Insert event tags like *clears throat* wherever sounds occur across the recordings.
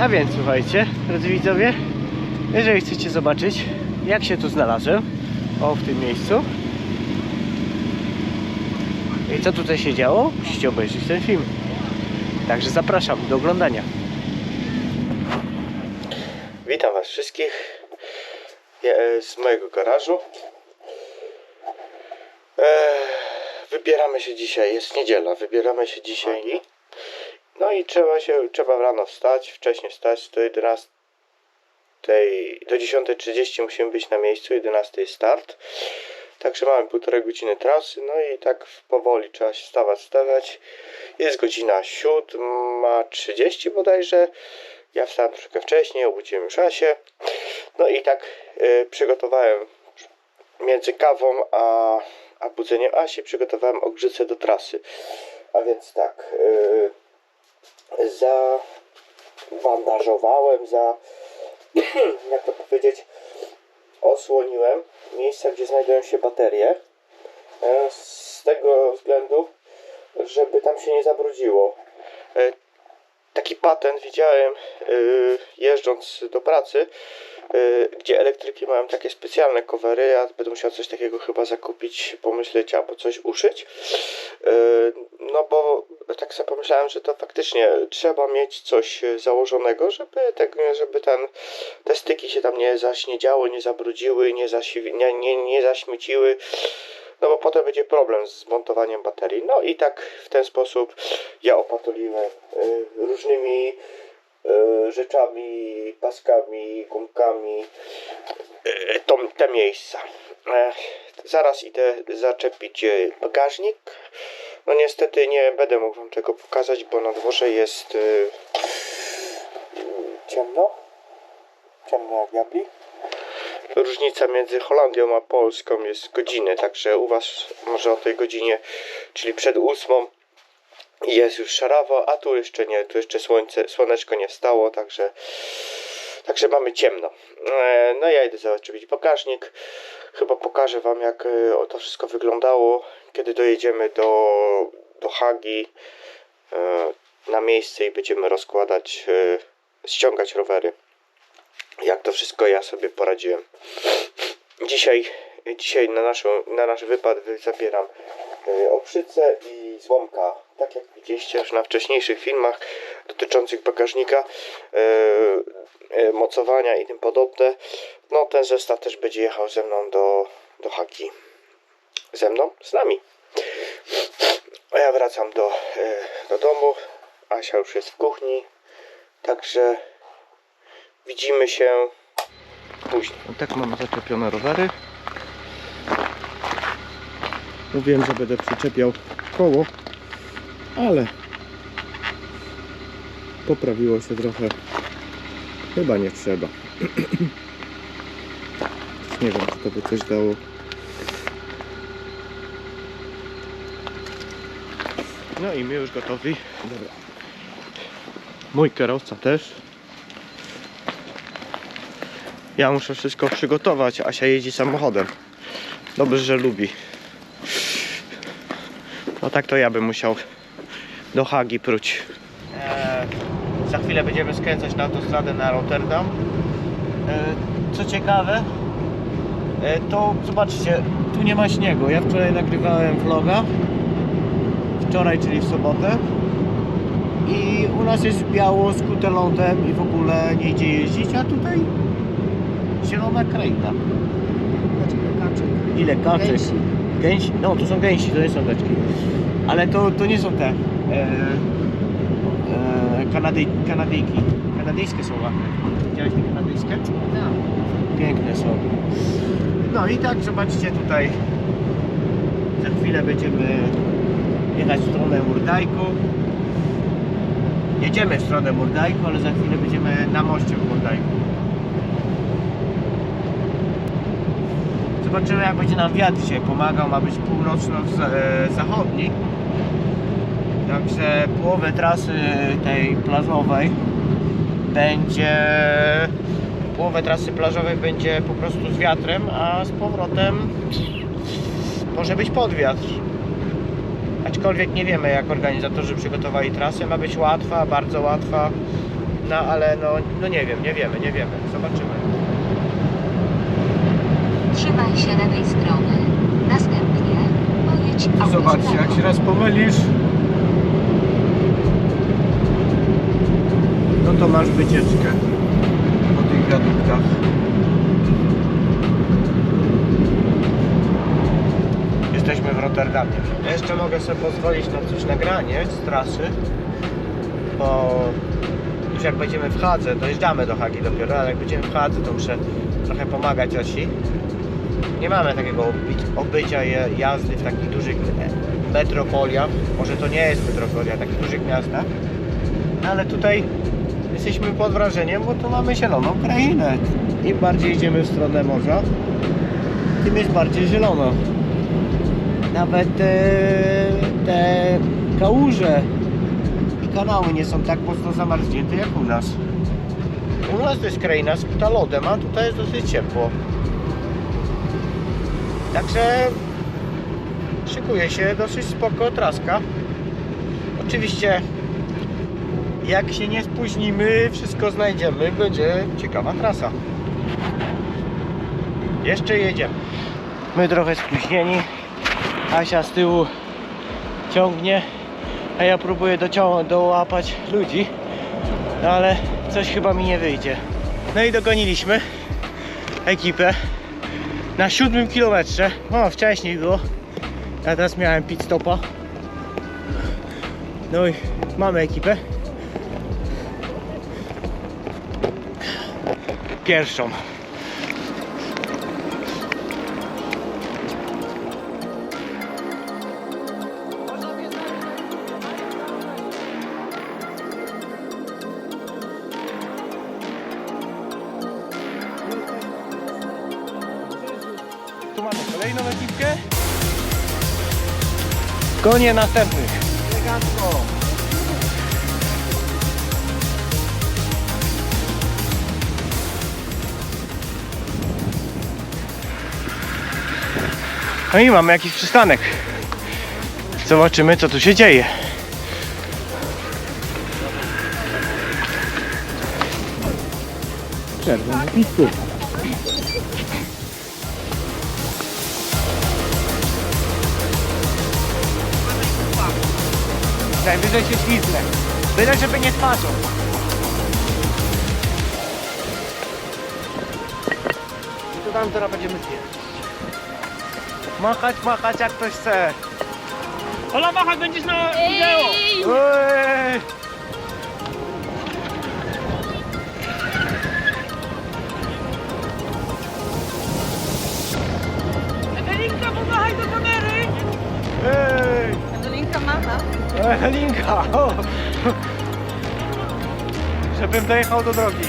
A więc słuchajcie, drodzy widzowie, jeżeli chcecie zobaczyć, jak się tu znalazłem, o w tym miejscu, i co tutaj się działo, musicie obejrzeć ten film. Także zapraszam do oglądania. Witam Was wszystkich Ja, z mojego garażu. Eee, wybieramy się dzisiaj, jest niedziela, wybieramy się dzisiaj. No i trzeba się, trzeba rano wstać, wcześniej wstać do 11, do 10.30 musimy być na miejscu, 11 jest start. Także mamy półtorej godziny trasy, no i tak powoli trzeba się stawać, stawać. Jest godzina 7.30 bodajże. Ja wstałem troszkę wcześniej, obudziłem już Asię. No i tak y, przygotowałem między kawą a, a budzeniem Asi, przygotowałem ogrzycę do trasy. A więc tak, y, zabandażowałem, za, *clears throat* jak to powiedzieć, osłoniłem miejsca, gdzie znajdują się baterie. E, Z tego względu, żeby tam się nie zabrudziło. E, Taki patent widziałem y, jeżdżąc do pracy, gdzie elektryki mają takie specjalne covery. Ja będę musiał coś takiego chyba zakupić, pomyśleć albo coś uszyć. Y, no bo tak sobie pomyślałem, że to faktycznie trzeba mieć coś e, założonego, żeby, żeby ten, te styki się tam nie zaśniedziały, nie zabrudziły, nie, zasiwi, nie, nie, nie zaśmieciły. No bo potem będzie problem z montowaniem baterii. No i tak w ten sposób ja opatuliłem y, różnymi y, rzeczami, paskami, gumkami y, tą, te miejsca. E, zaraz idę zaczepić e, bagażnik. No niestety nie będę mógł wam tego pokazać, bo na dworze jest ciemno. Ciemno jak diabli. Różnica między Holandią a Polską jest godziny, także u Was może o tej godzinie, czyli przed ósmą jest już szarawo, a tu jeszcze nie, tu jeszcze słońce, słoneczko nie wstało, także także mamy ciemno. E, No ja idę zaczepić bagażnik. Chyba pokażę Wam jak e, to wszystko wyglądało, kiedy dojedziemy do, do Hagi e, na miejsce i będziemy rozkładać, ściągać rowery jak to wszystko ja sobie poradziłem. Dzisiaj, dzisiaj na, naszą, na nasz wypad wy- zabieram oprzycę i złomka. Tak jak widzieliście już na wcześniejszych filmach dotyczących bagażnika, y, y, mocowania i tym podobne. No ten zestaw też będzie jechał ze mną do, do Haki. Ze mną? Z nami. A ja wracam do, y, do domu. Asia już jest w kuchni. Także Widzimy się później. No tak mamy zaczepione rowery. Mówiłem, że będę przyczepiał koło, ale poprawiło się trochę. Chyba nie trzeba. *clears throat* nie wiem, czy to by coś dało. No i my już gotowi. Dobra. Mój kierowca też. Ja muszę wszystko przygotować. Asia jeździ samochodem. Dobrze, że lubi. No tak to ja bym musiał do Hagi pruć. za chwilę będziemy skręcać na autostradę na Rotterdam. E, co ciekawe, e, to zobaczcie, tu nie ma śniegu. Ja wczoraj nagrywałem vloga. Wczoraj, czyli w sobotę. I u nas jest biało z kutelątem i w ogóle nie idzie jeździć, a tutaj zielona kraina. Ile kaczek? Gęsi. Gęsi? No, to są gęsi, to nie są beczki. Ale to, to nie są te Kanady, Kanadyjki. Kanadyjskie są ładne. Widziałeś te kanadyjskie? Tak. Piękne są. No i tak zobaczcie tutaj. Za chwilę będziemy jechać w stronę Murdajku. Jedziemy w stronę Murdajku, ale za chwilę będziemy na moście w Murdajku. Zobaczymy jak będzie nam wiatr dzisiaj pomagał, ma być północno-zachodni. Także połowę trasy tej plażowej będzie połowę trasy plażowej będzie po prostu z wiatrem, a z powrotem może być podwiatr. Aczkolwiek nie wiemy jak organizatorzy przygotowali trasę. Ma być łatwa, bardzo łatwa. No ale no, no nie wiem, nie wiemy, nie wiemy. Zobaczymy. Trzymaj się lewej strony. Następnie pojedź autostradą. Zobaczcie, jak się raz pomylisz, to masz wycieczkę po tych wiaduktach. Jesteśmy w Rotterdamie. Ja jeszcze mogę sobie pozwolić na coś nagranie z trasy, bo już jak będziemy w Hadze, dojeżdżamy do Hagi dopiero, ale jak będziemy w Hadze, to muszę trochę pomagać Osi. Nie mamy takiego oby- obycia jazdy w takich dużych e, metropoliach. Może to nie jest metropolia, w takich dużych miastach. No ale tutaj jesteśmy pod wrażeniem, bo tu mamy zieloną krainę. Im bardziej idziemy w stronę morza, tym jest bardziej zielono nawet e, te kałuże i kanały nie są tak mocno zamarznięte jak u nas. U nas to jest kraina skuta lodem, a tutaj jest dosyć ciepło. Także szykuje się dosyć spoko traska. Oczywiście jak się nie spóźnimy, wszystko znajdziemy, będzie ciekawa trasa. Jeszcze jedziemy. My trochę spóźnieni. Asia z tyłu ciągnie, a ja próbuję dołapać ludzi, no ale coś chyba mi nie wyjdzie. No i dogoniliśmy ekipę na siódmym kilometrze. O, wcześniej było. Ja teraz miałem pit stopa. No i mamy ekipę. Pierwszą. Tu mamy kolejną ekipkę. Konie następnych. No i mamy jakiś przystanek. Zobaczymy co tu się dzieje. Czerwony pisty. Najwyżej się ślizgnę. Byle żeby nie twarzą. I tu tam teraz będziemy zjeść. Machać, machać jak ktoś chce. Ola machać będziesz na wideo! Ej! Ewelinka, pomachaj do kamery! Ej! Ewelinka macha. Helinka! O! Żebym dojechał do drogi.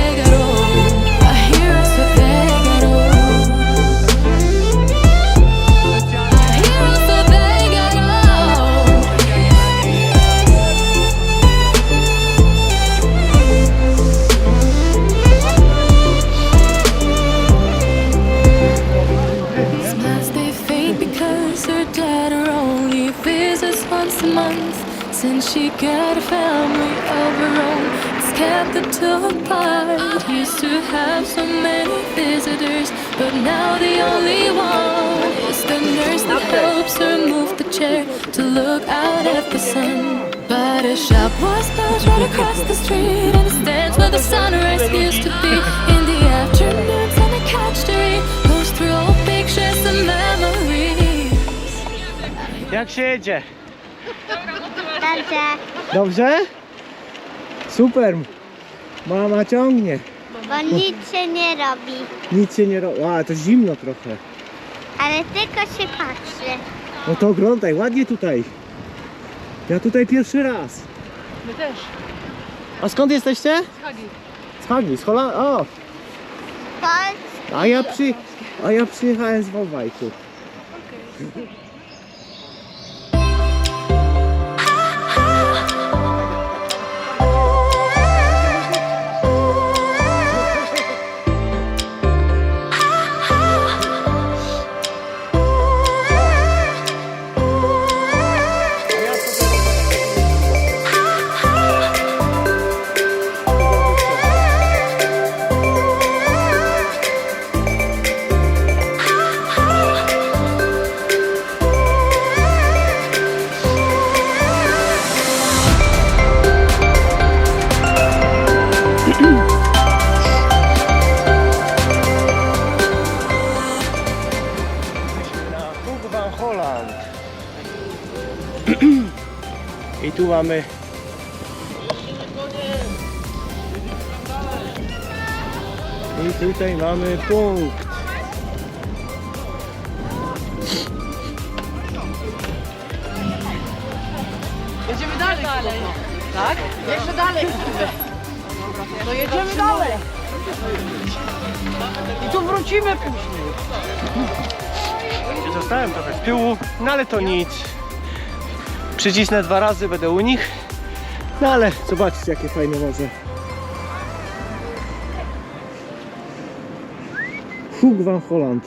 have so many visitors, but now the only one is the nurse that helps her move the chair to look out at the sun. But a shop was built right across the street, and it stands where the sunrise used to be. In the afternoons, and the couch to read goes through old pictures and memories. Jak się jedzie? Dobrze. Dobrze? Super. Mama ciągnie. Bo nic się nie robi, Nic się nie robi. A, to zimno trochę. ale tylko się patrzy. No to oglądaj, ładnie tutaj. Ja tutaj pierwszy raz. My też. A skąd jesteście? Z Hagi. Z Hagi, z Holandii. O, Polski. a ja, przy, a ja przyjechałem z Wałbajku. na mamy I tutaj mamy punkt. Jedziemy dalej. dalej. Tak? Jeszcze dalej. To jedziemy dalej. I tu wrócimy później. Zostałem trochę z tyłu, no ale to nic. Przycisnę dwa razy, będę u nich. No ale zobaczcie jakie fajne morze. Hoek van Holland.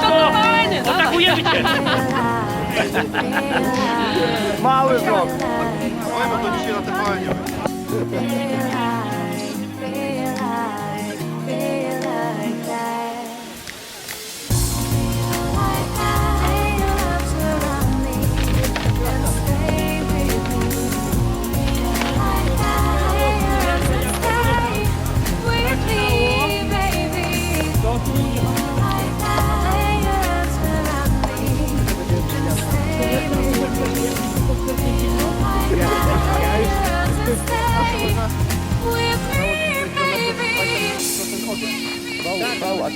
To Atakujemy cię. Mały vlog.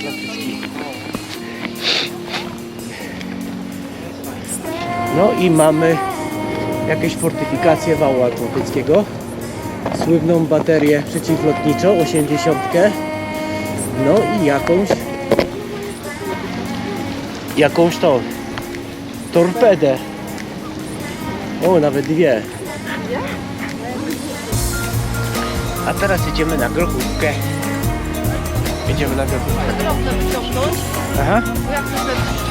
Wał atlantycki. No i mamy jakieś fortyfikacje wału atlantyckiego. Słynną baterię przeciwlotniczą 80. No i jakąś jakąś to torpedę. O, nawet dwie. A teraz jedziemy na grochówkę. Jedziemy na grochówkę. Drobne wyciągnąć, Aha. bo jak to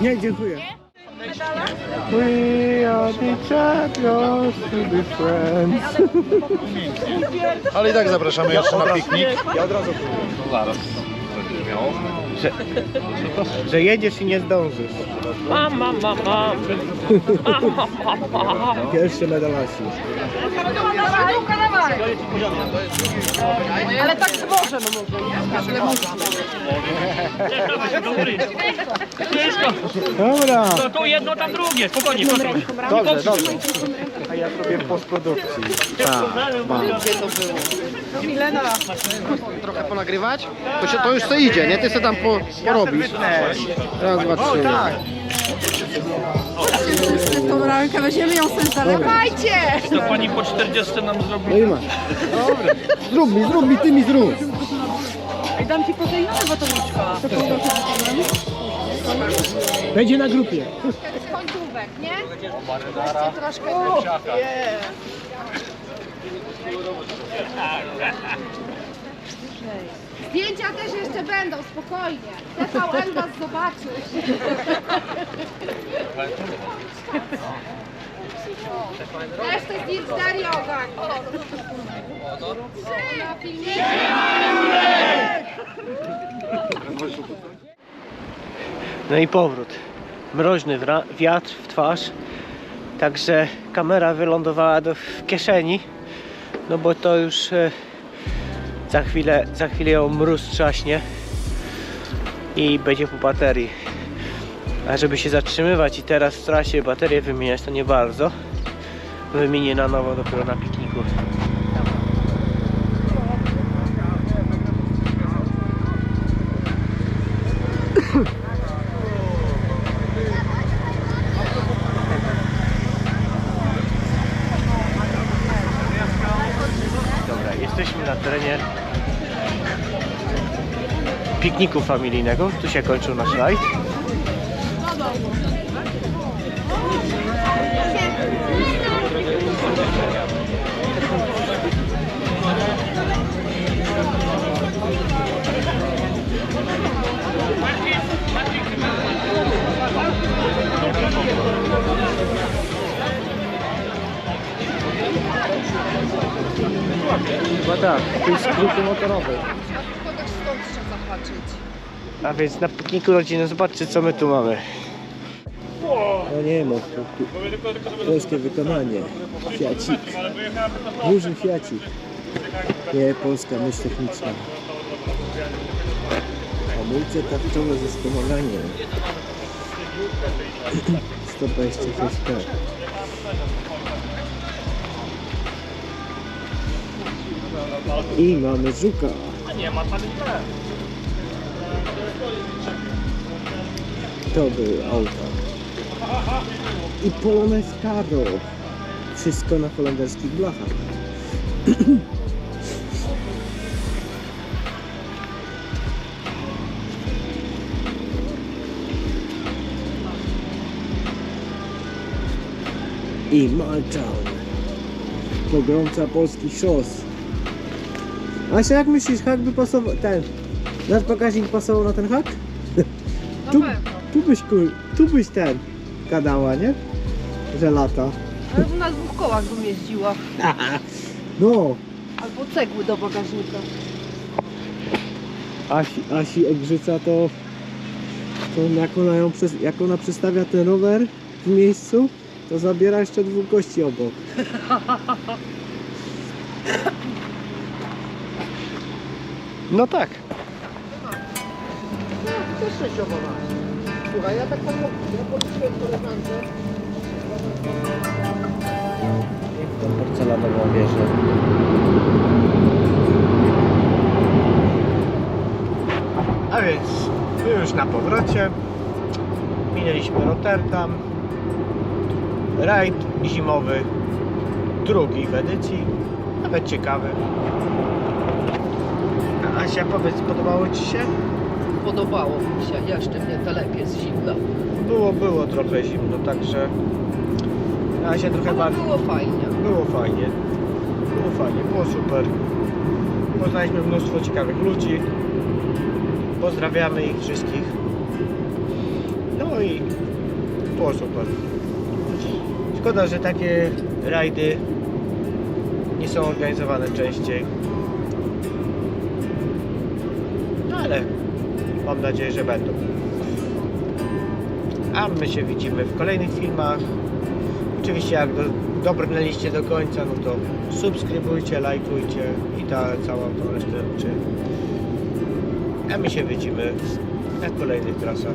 Nie, dziękuję. We are the champions to be friends. Ale i tak zapraszamy jeszcze na piknik. Ja od razu że, że jedziesz i nie zdążysz. Mam, mam, mam, mam. Pierwszy medalasi. Ale tak no może, nie? Ale można. Dobra. To tu jedno, tam drugie. Spokojnie, spokojnie. Dobrze, dobrze. A ja zrobię w postprodukcji. Milena. Trochę ponagrywać? To, się, to już co idzie, nie? Ty sobie tam po, porobisz. Raz, dwa, trzy. Tak. Tą rękę weźmiemy ją sobie zalewajcie! To pani po 40 nam zrobi. No i masz. Zrób mi, zrób mi, ty mi zrób. I dam ci proteinowe batoniczka. Będzie na grupie. Z końcówek, nie? Jeszcze troszkę. O, yeah. Zdjęcia też jeszcze będą, spokojnie. TVN was zobaczy. *laughs* No i powrót. Mroźny wiatr w twarz. Także kamera wylądowała do, w kieszeni. No bo to już e, za chwilę, za chwilę ją mróz trzaśnie i będzie po baterii. A żeby się zatrzymywać i teraz w trasie baterię wymieniać to nie bardzo. Wymienię na nowo dopiero na pikniku. Dobra, jesteśmy na terenie pikniku familijnego. Tu się kończył nasz rajd. Chyba tak, to jest skróty motorowy. Kogoś stąd trzeba zahaczyć. A więc na pikniku rodzinnym zobaczcie co my tu mamy. No nie no, to, to polskie wykonanie. Fiacik. Duży fiacik. Nie, polska myśl techniczna. Hamulce tarczowe ze wspomaganiem. 126K. *clears throat* I mamy żuka. To były auta. I Polonez Caro. Wszystko na holenderskich blachach. I Malczan. Pogromca polskich szos. Asia, jak myślisz, hak by pasował, ten, nasz bagażnik pasował na ten hak? Na Tu, pewno. tu byś kur, tu byś ten gadała, nie? Że lata. Ale bym na dwóch kołach bym jeździła. *laughs* No, Albo cegły do bagażnika. Asi, Asi Egrzyca to, to jak, ona ją przez, jak ona przestawia ten rower w miejscu, to zabiera jeszcze dwóch gości obok. *laughs* No tak. Też sześciowo Słuchaj, ja tak samo, ja podpisałem koleżance. Tą porcelanową wieżę. A więc my już na powrocie. Minęliśmy Rotterdam. Rajd zimowy, drugi w edycji. Nawet ciekawy. Asia, powiedz, podobało Ci się? Podobało mi się, jeszcze mnie telep jest zimno. Było, było trochę zimno, także Asia trochę Ale bardziej... było fajnie. Było fajnie. Było fajnie, było super. Poznaliśmy mnóstwo ciekawych ludzi. Pozdrawiamy ich wszystkich. No i było super. Szkoda, że takie rajdy nie są organizowane częściej. Mam nadzieję, że będą. A my się widzimy w kolejnych filmach. Oczywiście jak do, dobrnęliście do końca, no to subskrybujcie, lajkujcie i ta cała tą resztę rzeczy. A my się widzimy na kolejnych trasach.